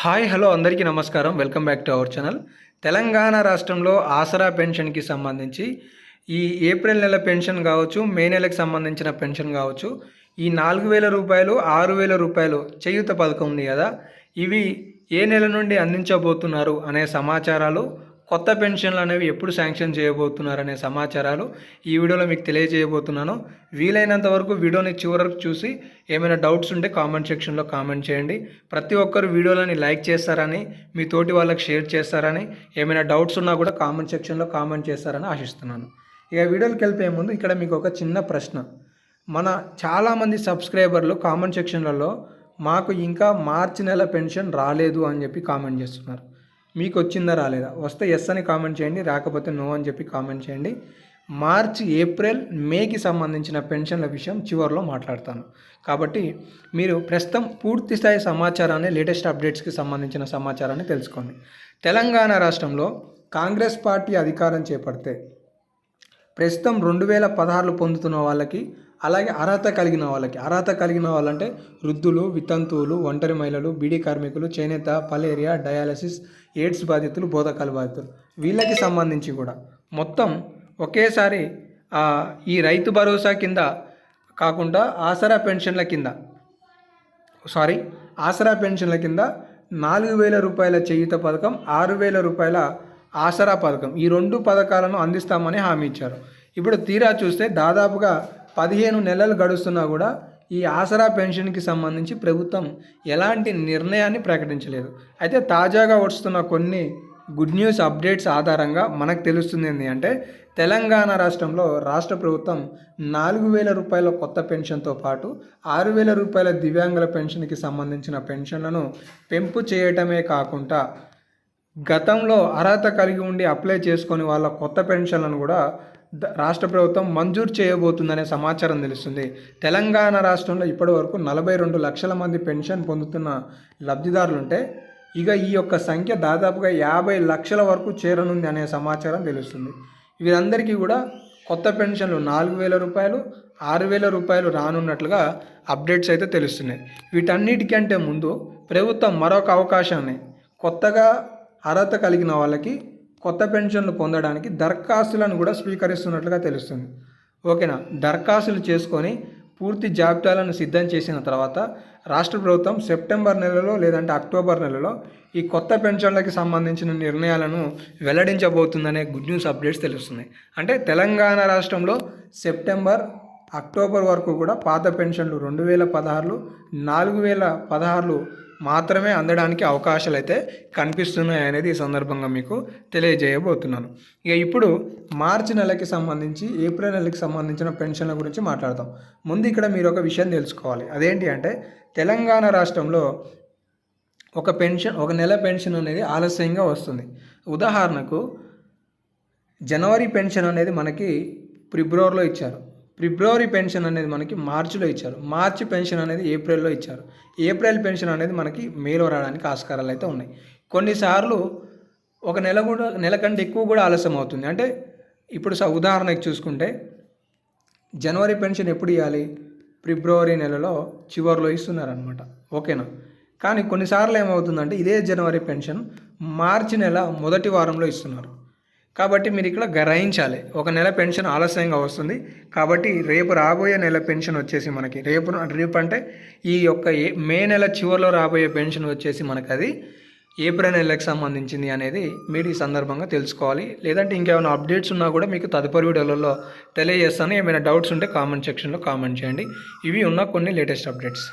Hi hello అందరికీ నమస్కారం. Welcome back to our channel. Telangana రాష్ట్రంలో ఆసరా పెన్షన్కి సంబంధించి ఈ ఏప్రిల్ నెల పెన్షన్ కావచ్చు మే నెలకు సంబంధించిన పెన్షన్ కావచ్చు ఈ నాలుగు వేల రూపాయలు ఆరు వేల రూపాయలు చేయూత పథకం ఉంది కదా ఇవి ఏ నెల నుండి అందించబోతున్నారు అనే సమాచారాలు కొత్త పెన్షన్లు అనేవి ఎప్పుడు శాంక్షన్ చేయబోతున్నారనే సమాచారాలు ఈ వీడియోలో మీకు తెలియజేయబోతున్నాను. వీలైనంత వరకు వీడియోని చివరకు చూసి ఏమైనా డౌట్స్ ఉంటే కామెంట్ సెక్షన్లో కామెంట్ చేయండి. ప్రతి ఒక్కరు వీడియోలని లైక్ చేస్తారని మీ తోటి వాళ్ళకి షేర్ చేస్తారని ఏమైనా డౌట్స్ ఉన్నా కూడా కామెంట్ సెక్షన్లో కామెంట్ చేస్తారని ఆశిస్తున్నాను. ఇక వీడియోకి వెళ్ళిపోయే ముందు ఇక్కడ మీకు ఒక చిన్న ప్రశ్న. మన చాలామంది సబ్స్క్రైబర్లు కామెంట్ సెక్షన్లలో మాకు ఇంకా మార్చి నెల పెన్షన్ రాలేదు అని చెప్పి కామెంట్ చేస్తున్నారు. మీకు వచ్చిందా రాలేదా? వస్తే ఎస్ అని కామెంట్ చేయండి రాకపోతే నో అని చెప్పి కామెంట్ చేయండి. మార్చి ఏప్రిల్ మేకి సంబంధించిన పెన్షన్ల విషయం చివరిలో మాట్లాడతాను. కాబట్టి మీరు ప్రస్తుతం పూర్తి స్థాయి సమాచారాన్ని లేటెస్ట్ అప్డేట్స్కి సంబంధించిన సమాచారాన్ని తెలుసుకోండి. తెలంగాణ రాష్ట్రంలో కాంగ్రెస్ పార్టీ అధికారం చేపడితే ప్రస్తుతం రెండు వేల పదహారులు పొందుతున్న వాళ్ళకి అలాగే అర్హత కలిగిన వాళ్ళకి. అర్హత కలిగిన వాళ్ళంటే వృద్ధులు వితంతువులు ఒంటరి మహిళలు బీడీ కార్మికులు చేనేత పలేరియా డయాలసిస్ ఎయిడ్స్ బాధితులు బోధకాల బాధితులు. వీళ్ళకి సంబంధించి కూడా మొత్తం ఒకేసారి ఈ రైతు భరోసా కింద కాకుండా ఆసరా పెన్షన్ల కింద సారీ ఆసరా పెన్షన్ల కింద నాలుగు వేల రూపాయల చేయుత పథకం ఆరు వేల రూపాయల ఆసరా పథకం. ఈ రెండు పథకాలను అందిస్తామని హామీ ఇచ్చారు. ఇప్పుడు తీరా చూస్తే దాదాపుగా పదిహేను నెలలు గడుస్తున్నా కూడా ఈ ఆసరా పెన్షన్కి సంబంధించి ప్రభుత్వం ఎలాంటి నిర్ణయాన్ని ప్రకటించలేదు. అయితే తాజాగా వస్తున్న కొన్ని గుడ్ న్యూస్ అప్డేట్స్ ఆధారంగా మనకు తెలుస్తుంది ఏంటి అంటే తెలంగాణ రాష్ట్రంలో రాష్ట్ర ప్రభుత్వం నాలుగు వేల రూపాయల కొత్త పెన్షన్తో పాటు ఆరు వేల రూపాయల దివ్యాంగుల పెన్షన్కి సంబంధించిన పెన్షన్లను పెంపు చేయటమే కాకుండా గతంలో అర్హత కలిగి ఉండి అప్లై చేసుకొని వాళ్ళ కొత్త పెన్షన్లను కూడా రాష్ట్ర ప్రభుత్వం మంజూరు చేయబోతుందనే సమాచారం తెలుస్తుంది. తెలంగాణ రాష్ట్రంలో ఇప్పటి వరకు నలభై రెండు లక్షల మంది పెన్షన్ పొందుతున్న లబ్ధిదారులుంటే ఇక ఈ యొక్క సంఖ్య దాదాపుగా యాభై లక్షల వరకు చేరనుంది అనే సమాచారం తెలుస్తుంది. వీరందరికీ కూడా కొత్త పెన్షన్లు నాలుగు వేల రూపాయలు ఆరు వేల రూపాయలు రానున్నట్లుగా అప్డేట్స్ అయితే తెలుస్తున్నాయి. వీటన్నిటికంటే ముందు ప్రభుత్వం మరొక అవకాశాన్ని కొత్తగా అర్హత కలిగిన వాళ్ళకి కొత్త పెన్షన్లు పొందడానికి దరఖాస్తులను కూడా స్వీకరిస్తున్నట్లుగా తెలుస్తుంది. ఓకేనా? దరఖాస్తులు చేసుకొని పూర్తి జాబితాలను సిద్ధం చేసిన తర్వాత రాష్ట్ర ప్రభుత్వం సెప్టెంబర్ నెలలో లేదంటే అక్టోబర్ నెలలో ఈ కొత్త పెన్షన్లకి సంబంధించిన నిర్ణయాలను వెల్లడించబోతుందనే గుడ్ న్యూస్ అప్డేట్స్ తెలుస్తున్నాయి. అంటే తెలంగాణ రాష్ట్రంలో సెప్టెంబర్ అక్టోబర్ వరకు కూడా పాత పెన్షన్లు రెండు వేల పదహారులు నాలుగు వేల పదహారులు మాత్రమే అందడానికి అవకాశాలు అయితే కనిపిస్తున్నాయి అనేది ఈ సందర్భంగా మీకు తెలియజేయబోతున్నాను. ఇక ఇప్పుడు మార్చి నెలకి సంబంధించి ఏప్రిల్ నెలకి సంబంధించిన పెన్షన్ల గురించి మాట్లాడతాం ముందు ఇక్కడ మీరు ఒక విషయం తెలుసుకోవాలి. అదేంటి అంటే తెలంగాణ రాష్ట్రంలో ఒక పెన్షన్ ఒక నెల పెన్షన్ అనేది ఆలస్యంగా వస్తుంది. ఉదాహరణకు జనవరి పెన్షన్ అనేది మనకి ఫిబ్రవరిలో ఇచ్చారు. ఫిబ్రవరి పెన్షన్ అనేది మనకి మార్చిలో ఇచ్చారు. మార్చి పెన్షన్ అనేది ఏప్రిల్లో ఇచ్చారు. ఏప్రిల్ పెన్షన్ అనేది మనకి మేలో రావడానికి ఆస్కారాలు అయితే ఉన్నాయి. కొన్నిసార్లు ఒక నెల కూడా నెల కంటే ఎక్కువ కూడా ఆలస్యం అవుతుంది. అంటే ఇప్పుడు ఉదాహరణకు చూసుకుంటే జనవరి పెన్షన్ ఎప్పుడు ఇవ్వాలి? ఫిబ్రవరి నెలలో చివరిలో ఇస్తున్నారనమాట ఓకేనా? కానీ కొన్నిసార్లు ఏమవుతుందంటే ఇదే జనవరి పెన్షన్ మార్చి నెల మొదటి వారంలో ఇస్తున్నారు. కాబట్టి మీరు ఇక్కడ గ్రహించాలి. ఒక నెల పెన్షన్ ఆలస్యంగా వస్తుంది. కాబట్టి రేపు రాబోయే నెల పెన్షన్ వచ్చేసి మనకి రేపు రేపు అంటే ఈ యొక్క మే నెల చివరిలో రాబోయే పెన్షన్ వచ్చేసి మనకు అది ఏప్రిల్ నెలకు సంబంధించింది అనేది మీరు ఈ సందర్భంగా తెలుసుకోవాలి. లేదంటే ఇంకేమైనా అప్డేట్స్ ఉన్నా కూడా మీకు తదుపరి వీడియోలలో తెలియజేస్తాను. ఏమైనా డౌట్స్ ఉంటే కామెంట్ సెక్షన్లో కామెంట్ చేయండి. ఇవి ఉన్న కొన్ని లేటెస్ట్ అప్డేట్స్.